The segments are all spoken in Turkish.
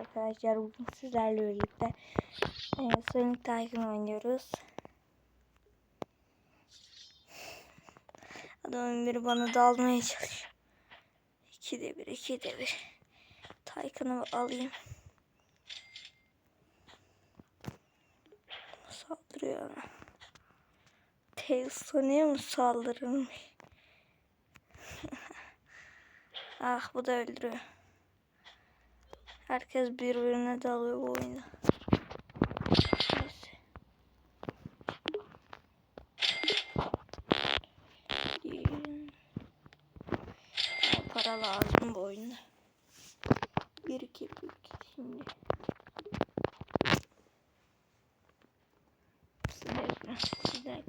arkadaşlar. Bugün sizlerle birlikte e, Sonic Tycoon oynuyoruz. Adamın biri bana dalmaya çalışıyor. İkide bir, ikide bir. Tycoon'u alayım. Saldırıyor ona. Tails Sonic'e mi saldırırmış? ah bu da öldürüyor. Herkes birbirine dalıyor bu oyunda. Neyse. Yürüyün. Bana para lazım bu oyunda. Bir iki bir iki şimdi. Size, size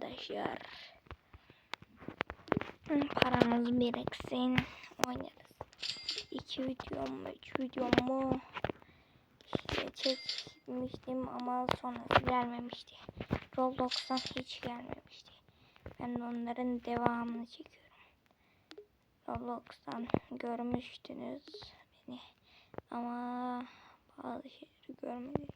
tabii. Hı, Paramız biriksin. Oynarız. İki videom mu? Üç videom mu? İşte çekmiştim ama sonrası gelmemişti. Roblox'tan hiç gelmemişti. Ben onların devamını çekiyorum. Roblox'tan görmüştünüz beni. Ama bazı şeyleri görmediniz.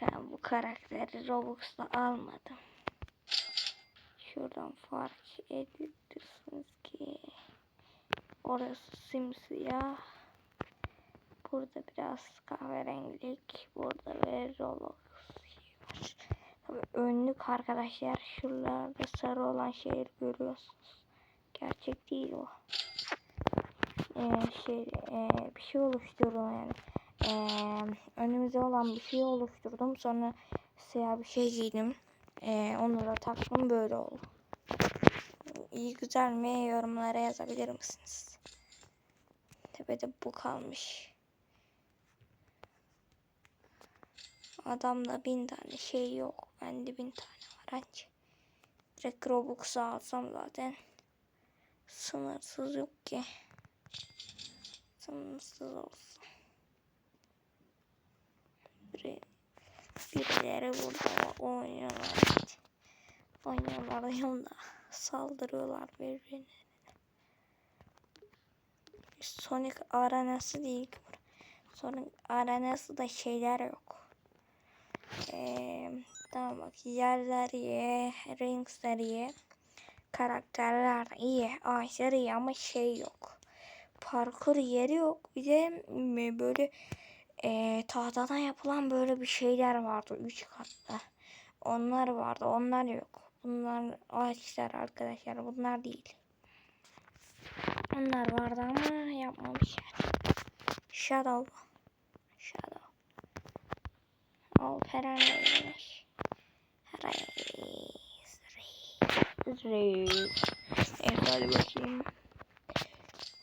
Ben bu karakteri Roblox'ta almadım. Şuradan fark ediyorsunuz ki orası simsiyah. Burada biraz kahverengilik. Burada ve. Tabii önlük arkadaşlar. Şuralarda sarı olan şeyi görüyorsunuz. Gerçek değil o. Ee, şey e, bir şey oluşturuyor yani eee önümüzde olan bir şey oluşturdum. Sonra siyah bir şey giydim. Eee onu da taktım böyle oldu. İyi güzel mi yorumlara yazabilir misiniz? Tepede bu kalmış. Adamda bin tane şey yok. Bende bin tane var anca. Direkt Robux'u alsam zaten sınırsız yok ki. Sınırsız olsun. Biri, birileri burada oynuyorlar. Oynuyorlar yanında saldırıyorlar birbirine. Sonic arenası değil ki. Sonic arenası da şeyler yok. Ee, tamam bak yerler iyi, ringsler iyi. Karakterler iyi, ağaçlar iyi ama şey yok. Parkur yeri yok. Bir de böyle e, tahtadan yapılan böyle bir şeyler vardı. Üç katlı. Onlar vardı. Onlar yok. Bunlar ağaçlar arkadaşlar. Bunlar değil. Onlar vardı ama yapmamışlar. Shadow. Shadow. Alperen neymiş? Reis. Reis. Reis. Evet hadi bakayım.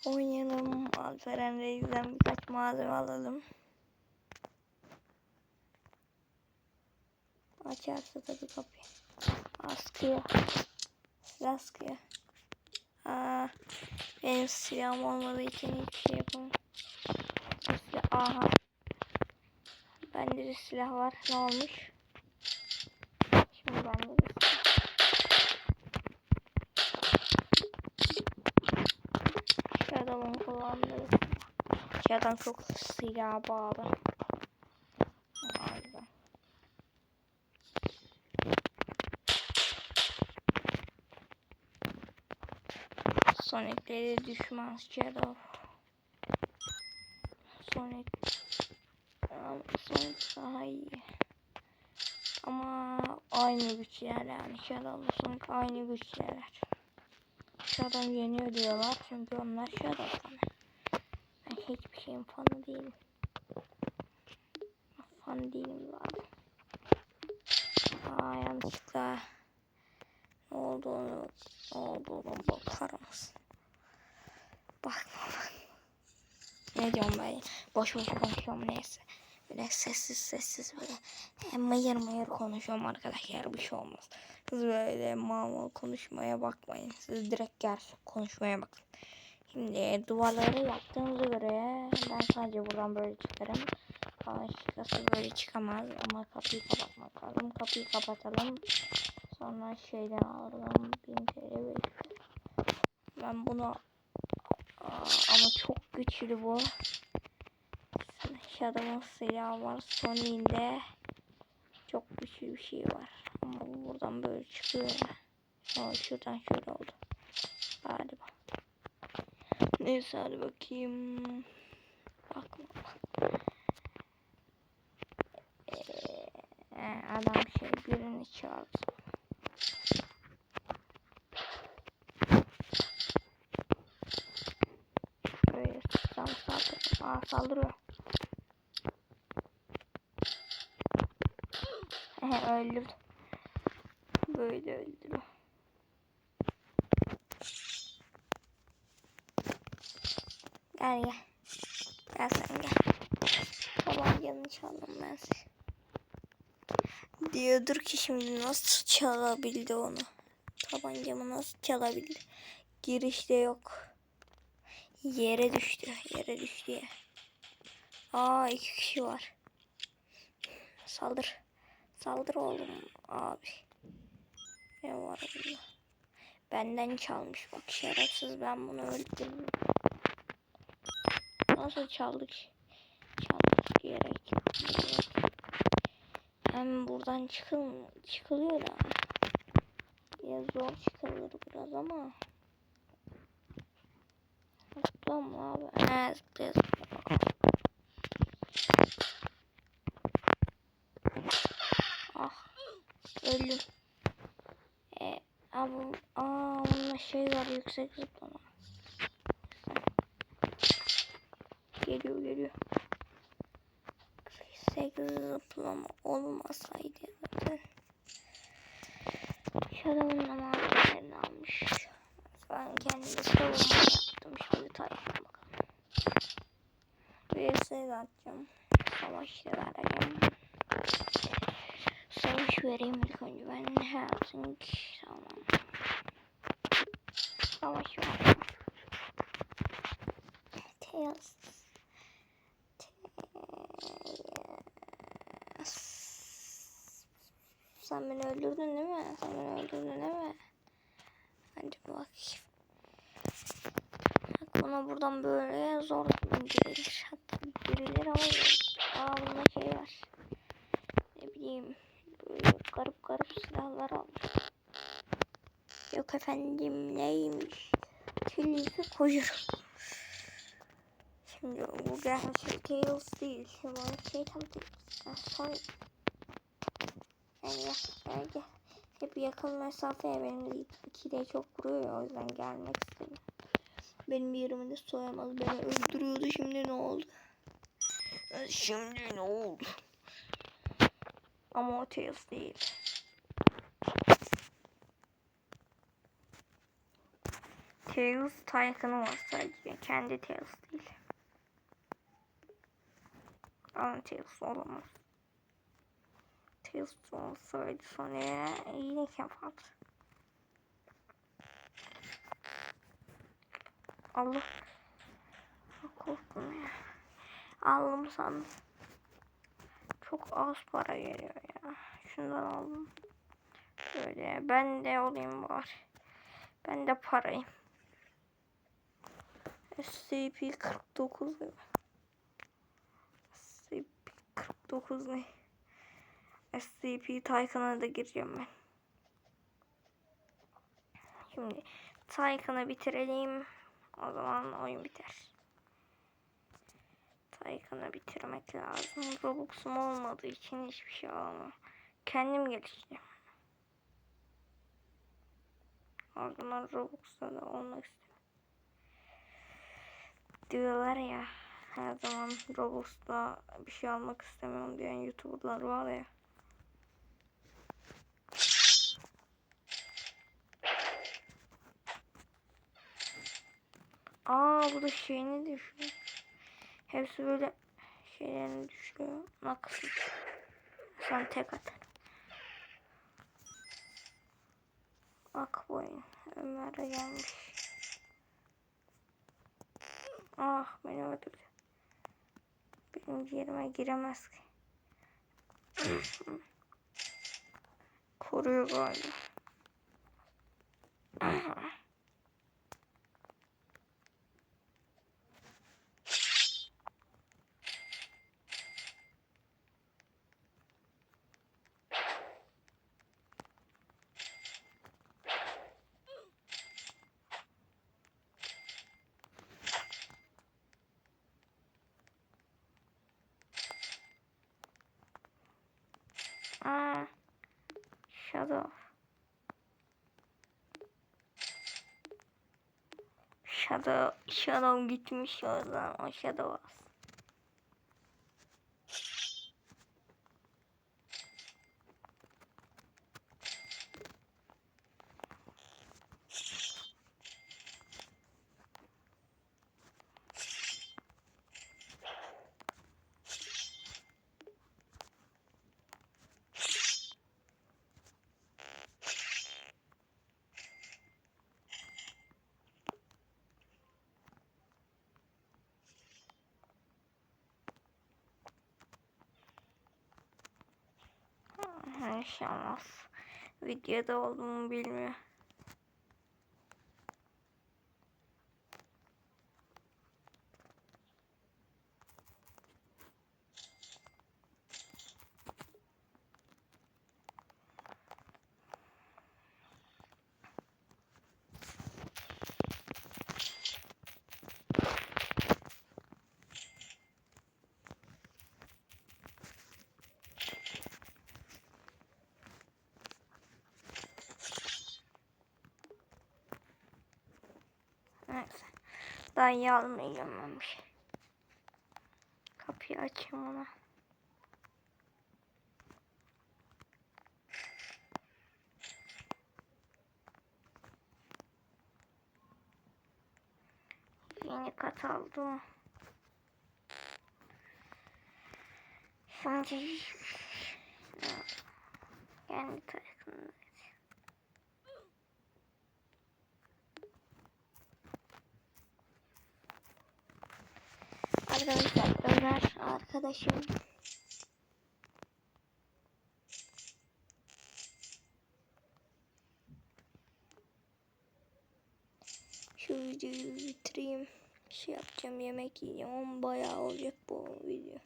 Oynayalım. Alperen Reis'den birkaç malzeme alalım. Açarsa tabii kapıyı. Askıyor. Silah askıyor. Aa, benim silahım olmadığı için hiçbir şey yapamam. Silah, aha. Bende de silah var. Ne olmuş? Şimdi bende de. Şu adamın kullandığı. Şu adam çok silah bağlı. Galiba. Sonic'leri düşman Shadow. Sonic Sonic daha iyi. Ama aynı güçler yani Shadow'la Sonic aynı güçler. Shadow yeniyor diyorlar çünkü onlar Shadow fanı. Ben hiçbir şeyin fanı değilim. Fan değilim zaten. Aa yanlışlıkla ne olduğunu olduğunu bakar mısın? Bakma bak. Ne diyorum ben? Boş boş konuşuyorum neyse. Böyle sessiz sessiz böyle hem mayır mayır konuşuyorum arkadaşlar bir şey olmaz. Siz böyle mal mal konuşmaya bakmayın. Siz direkt gerçek konuşmaya bakın. Şimdi duvarları yaptığımıza göre ben sadece buradan böyle çıkarım. Başkası böyle çıkamaz ama kapıyı kapatmak lazım. Kapıyı kapatalım. Sonra şeyden alalım 1000 TL 500. Ben bunu Ama çok güçlü bu. Shadow'un silahı var. Sony'inde çok güçlü bir şey var. Ama bu buradan böyle çıkıyor. Aa, şuradan şöyle oldu. Galiba. Neyse hadi bakayım. Bakma. Ee, adam şey birini çağırdı. Böyle tam saldırıyor. He öldürdü. Böyle öldürüyor. Gel gel. Gel sen gel. Tabancanı çaldım ben size. Diyordur ki şimdi nasıl çalabildi onu. Tabancamı nasıl çalabildi. Girişte yok. Yere düştü. Yere düştü ya. Aa iki kişi var. Saldır. Saldır oğlum abi. Ne var bunda? Benden çalmış bak şerefsiz ben bunu öldürdüm. Nasıl çaldık? Çaldık gerek. Hem buradan çıkıl çıkılıyor da. Ya zor çıkılır biraz ama. Zıplıyor mu abi? He zıplıyor zıplıyor. Ah. Öldüm. E, abi, aa, bunda şey var yüksek zıplama. Geliyor geliyor. Yüksek zıplama olmasaydı zaten. Shadow'un amanlarını almış. Ben kendime savunma yaptım. Şimdi tayfına bakalım. VS atacağım. Savaş da Savaş vereyim ilk önce. Ben ki? Tamam. Savaş ver. Tails. Tails. Sen beni öldürdün değil mi? Sen beni öldürdün değil mi? Hadi. Bak buna buradan böyle zor girilir. Hatta girilir ama aa bunda şey var. Ne bileyim garip garip silahlar almış. Yok efendim neymiş? Telifi koyuyorum. Şimdi bu gerçek Tails değil. Şimdi şey tam Tails. Son yani gel. Hep yakın mesafeye benim iki de çok vuruyor ya, o yüzden gelmek istedim. Benim yerimi de soyamaz. Beni öldürüyordu şimdi ne oldu? Şimdi ne oldu? Ama o Tails değil. Tails Tycoon'u var. Kendi Tails değil. Ama Tails olamaz. Tails olsaydı Sony'e iyilik yapardı. Allah. Korktum ya. Aldım sandım. Az para geliyor ya. Şundan aldım. Böyle ben de olayım var. Ben de parayım. SCP-49 mu? SCP-49 ne? SCP Tycoon'a da gireceğim ben. Şimdi Tycoon'ı bitirelim. O zaman oyun biter. Tycoon'ı bitirmek lazım. Robux'um olmadığı için hiçbir şey alamam. Kendim geliştireceğim. O zaman Robux'ta da olmak istiyorum. Diyorlar ya her zaman Robux'ta bir şey almak istemiyorum diyen YouTuber'lar var ya. Aa bu da şeyini düşüyor. Hepsi böyle şeylerini düşürüyor. Nakıs. Sonra tek atar. Ak boyun. Ömer'e gelmiş. Ah beni öldürdü. Benim yerime giremez ki. Koruyor galiba. Aa, Shadow. Shadow, Shadow gitmiş o zaman o Shadow. Olmaz. Videoda olduğumu bilmiyor. Neyse. Daha iyi almayacağım ben bir şey. Kapıyı açayım ona. Yeni kat aldım. Şimdi kendi tarafından Arkadaşlar Ömer arkadaşım Şu videoyu bitireyim. Şey yapacağım yemek yiyeceğim bayağı olacak bu video.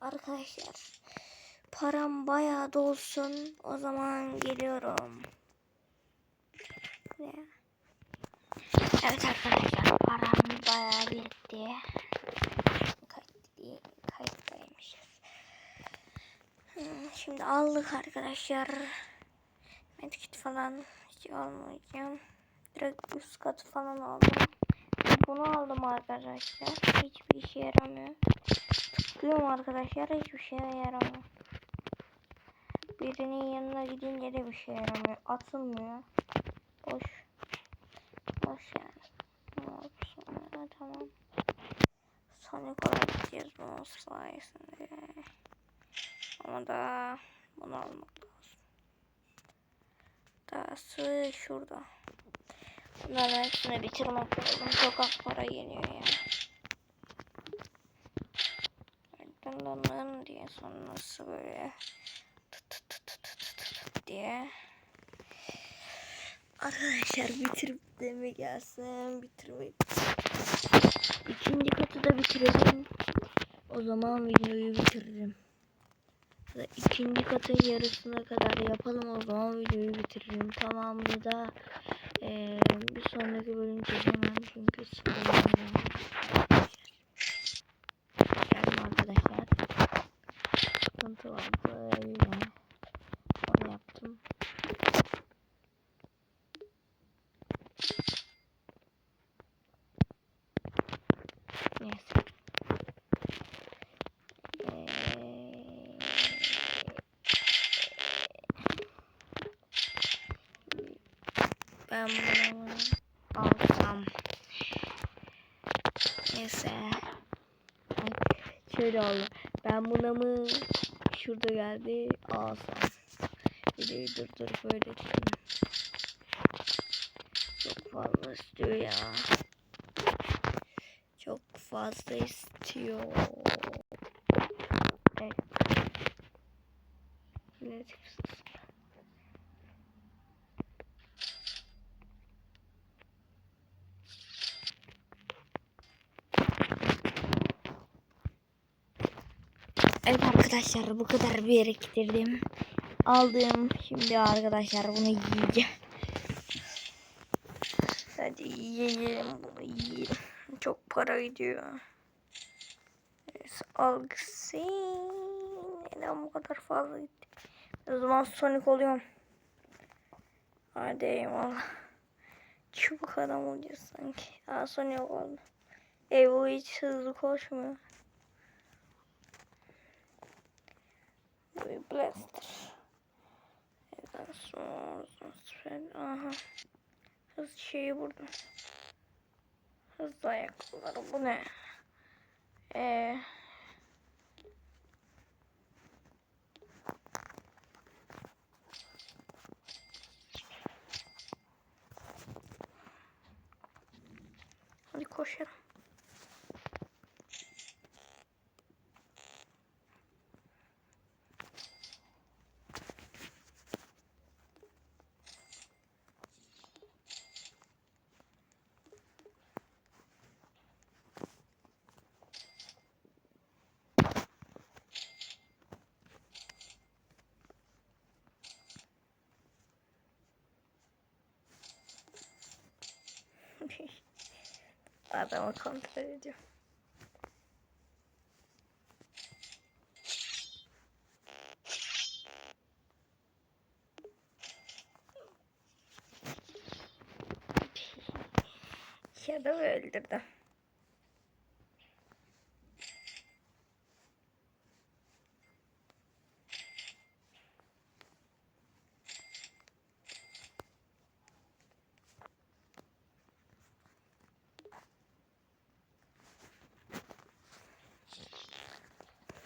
Arkadaşlar param bayağı dolsun o zaman geliyorum. Evet arkadaşlar param bayağı birikti. Şimdi aldık arkadaşlar. Medkit falan hiç almayacağım. Direkt üst katı falan aldım. Bunu aldım arkadaşlar. Hiçbir işe yaramıyor. Tıklıyorum arkadaşlar hiçbir şeye yaramıyor. Birinin yanına gidince de bir şey yaramıyor. Atılmıyor. Boş. Boş yani. Ne? Ha, tamam. Sonic olarak bunun sayesinde. Ama da bunu almak lazım. Dahası şurada. Bunların hepsini bitirmek lazım. Çok az para geliyor ya. Dın diye sonrası böyle tut tut tut tut tut tut diye. Arkadaşlar bitirip de mi gelsin bitirmek. İkinci katı da bitirelim. O zaman videoyu bitiririm. İkinci katın yarısına kadar yapalım o zaman videoyu bitiririm. Tamamını da eee, bir sonraki bölüm çekemem çünkü sıkılıyorum. Geldim arkadaşlar. Sıkıntı var böyle. Onu yaptım. Neyse. Eee, Ben bunu alsam. Neyse. Böyle oldu. Ben buna mı şurada geldi alsam. Videoyu durdurup böyle çıkayım. Çok fazla istiyor ya. Çok fazla istiyor. Evet. Ne Evet arkadaşlar bu kadar biriktirdim. Aldım. Şimdi arkadaşlar bunu yiyeceğim. Hadi yiyelim bunu yiyelim. Çok para gidiyor. Evet, algısın. Neden bu kadar fazla gitti? O zaman Sonic oluyorum. Hadi eyvallah. Çubuk adam olacağız sanki. Aa Sonic oldu. Bu hiç hızlı koşmuyor. Blaster. Aha. Hız şeyi buldum. Hızlı ayakkabıları bu ne? Ee, Hadi koşalım. Adamı kontrol ediyor. Ya da öldürdüm.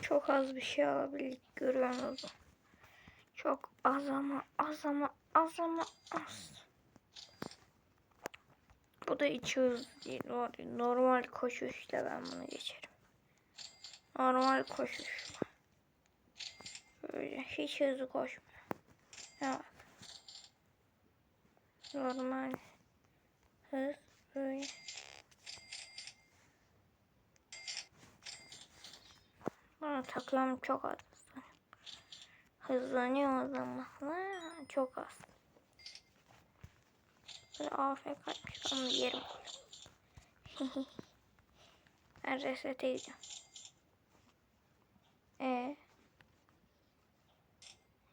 Çok az bir şey alabildik görüyorsunuz. Çok az ama az ama az ama az. Bu da hiç hızlı değil. Nor- Normal koşuşla ben bunu geçerim. Normal koşuşla. Böyle hiç hızlı. Ne bak. Normal. Hız böyle. Bana taklam çok az. Hızlanıyor o zaman. Çok az. Böyle afk kaçmış onu yerim. ben reset edeceğim. Ee,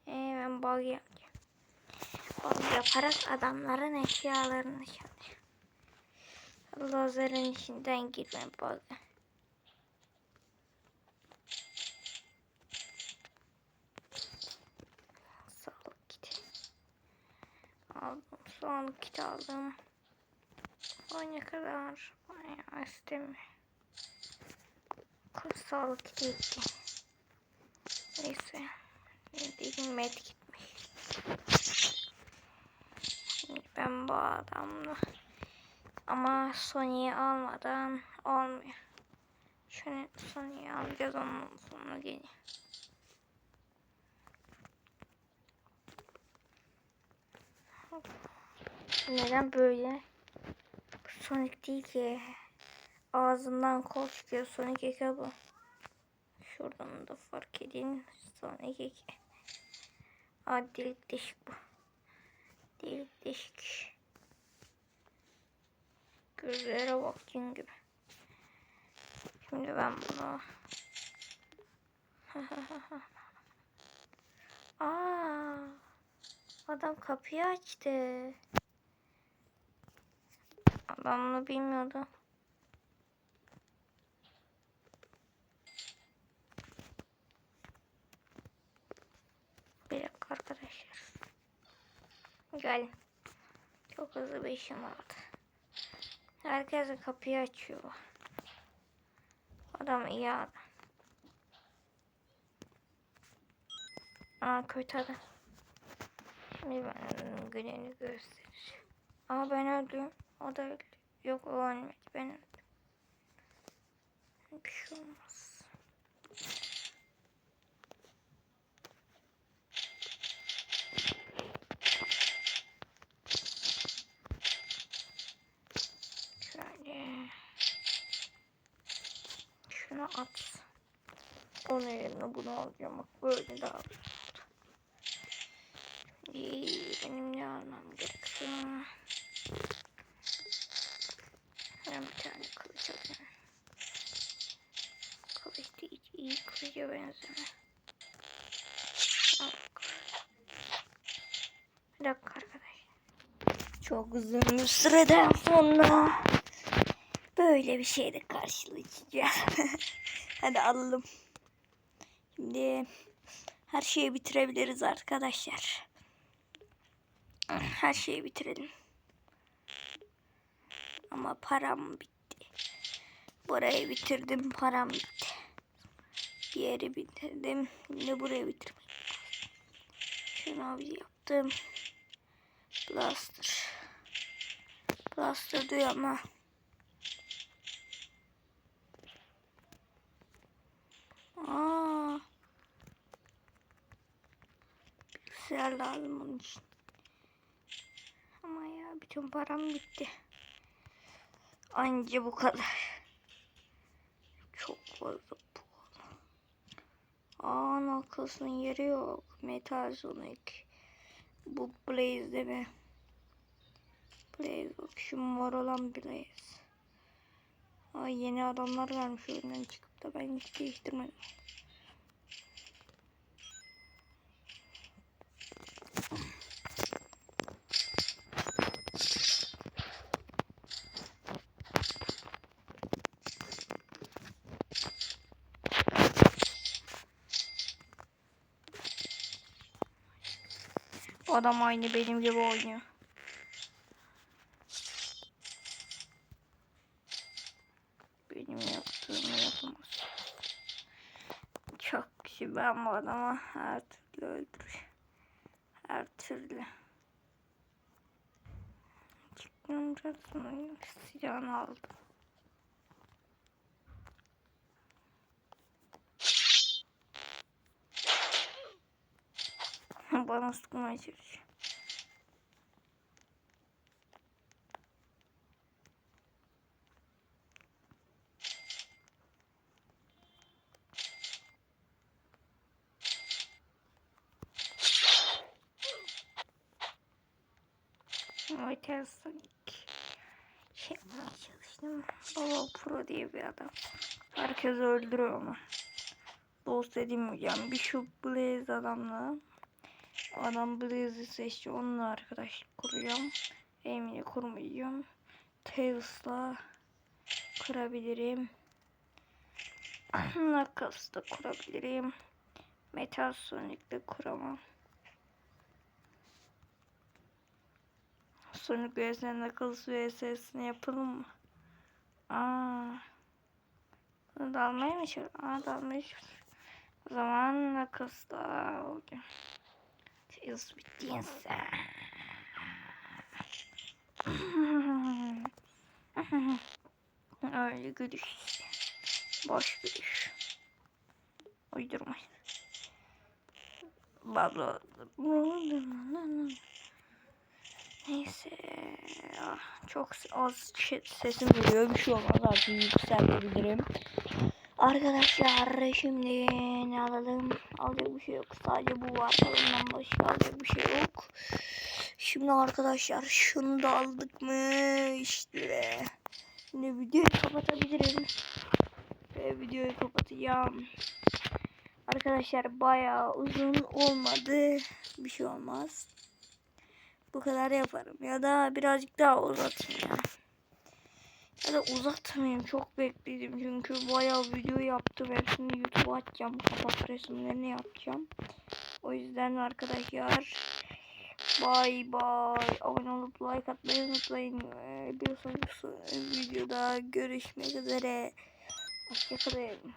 ee ben bug yapacağım. Bug yaparak adamların eşyalarını çalacağım. Lazerin içinden girme bug. Sağlık kiti. Sağlık kiti aldım. Ne kadar? Bayağı istemiyor. Kız sağlık kiti gitti. Neyse. Ne diyeyim med gitmiş. Şimdi ben bu adamla ama Sony'yi almadan olmuyor. Şunu Sony'yi alacağız ondan sonra geleyim. Neden böyle? Sonic değil ki. Ağzından kol çıkıyor. Sonic Eke bu. Şuradan da fark edin. Sonic Eke. Aa delik deşik bu. Delik deşik. Gözlere bakın gibi. Şimdi ben bunu Aa, adam kapıyı açtı. Ben bunu bilmiyordum. Bir dakika arkadaşlar. Gel. Çok hızlı bir işim vardı. Herkes kapıyı açıyor. Adam iyi adam. Aa kötü adam. Şimdi ben gününü göstereceğim. Ama ben öldüm. O da öldü. Yok o ölmedi. Ben öldüm. Bir şey olmaz. Şöyle. Şunu at. Onun yerine bunu alacağım. Bak böyle daha. İyi, benim ne almam gerekiyor? Ben bir tane kılıç alayım. Kılıç da hiç Al bakalım. Bir dakika arkadaşlar. Çok uzun bir süreden sonra böyle bir şeyle karşılaşacağız. Hadi alalım. Şimdi her şeyi bitirebiliriz arkadaşlar. Her şeyi bitirelim. Ama param bitti. Burayı bitirdim param bitti. Yeri bitirdim. Şimdi burayı bitirmek. Şunu bir yaptım. Plaster. Plaster diyor ama. Aa. Bilgisayar lazım onun için. Ama ya bütün param bitti. Anca bu kadar. Çok fazla. Aa nakasının yeri yok. Metal Sonic. Bu Blaze değil mi? Blaze bak şu mor olan Blaze. Ay yeni adamlar gelmiş oyundan çıkıp da ben hiç değiştirmedim. Adam aynı benim gibi oynuyor. Benim yaptığımı yapamaz. Çok kişi ben bu adama her türlü öldürür. Her türlü. Çıktım zaten silahını aldım. Bana sıkmaya çalışıyor. Metal Sonic. Şey yapmaya çalıştım. Baba Pro diye bir adam. Herkes öldürüyor onu. Dost dediğim hocam bir şu Blaze adamla Adam Blaze'i seçti. Onunla arkadaşlık kuracağım. Amy'le kurmayacağım. Tails'la kurabilirim. Knuckles'la kurabilirim. Metal Sonic'le kuramam. Sonic vs Knuckles vs'sini yapalım mı? Aa. Bunu da almaya mı çalışıyor? Aa da almaya çalışıyor. O zaman Knuckles'la olacak. Tails bittiyse. Öyle gülüş. Boş gülüş. Uydurmayın. Baba. Neyse. Ah, Çok az şey- sesim geliyor. Bir şey olmaz artık yükseltebilirim. Arkadaşlar şimdi ne alalım? Alacak bir şey yok. Sadece bu var. Ondan başka alacak bir şey yok. Şimdi arkadaşlar şunu da aldık mı? İşte. Şimdi videoyu kapatabilirim. Ve videoyu kapatacağım. Arkadaşlar bayağı uzun olmadı. Bir şey olmaz. Bu kadar yaparım. Ya da birazcık daha uzatayım ya. Da uzatmayayım. Çok bekledim çünkü bayağı video yaptım. Hepsini YouTube'a atacağım. Kapak resimlerini yapacağım. O yüzden arkadaşlar bay bay. Abone olup like atmayı unutmayın. Ee, Bir sonraki videoda görüşmek üzere. Hoşçakalın.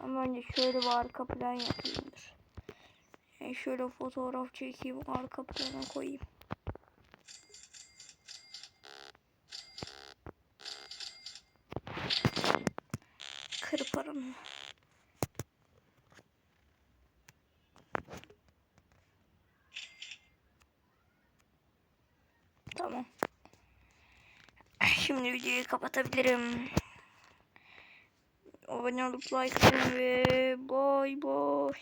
Ama önce şöyle bir arka plan yapayımdır. Ben şöyle fotoğraf çekeyim arka plana koyayım. Kırparım. Tamam. Şimdi videoyu kapatabilirim. Abone olup like atın ve bay bay.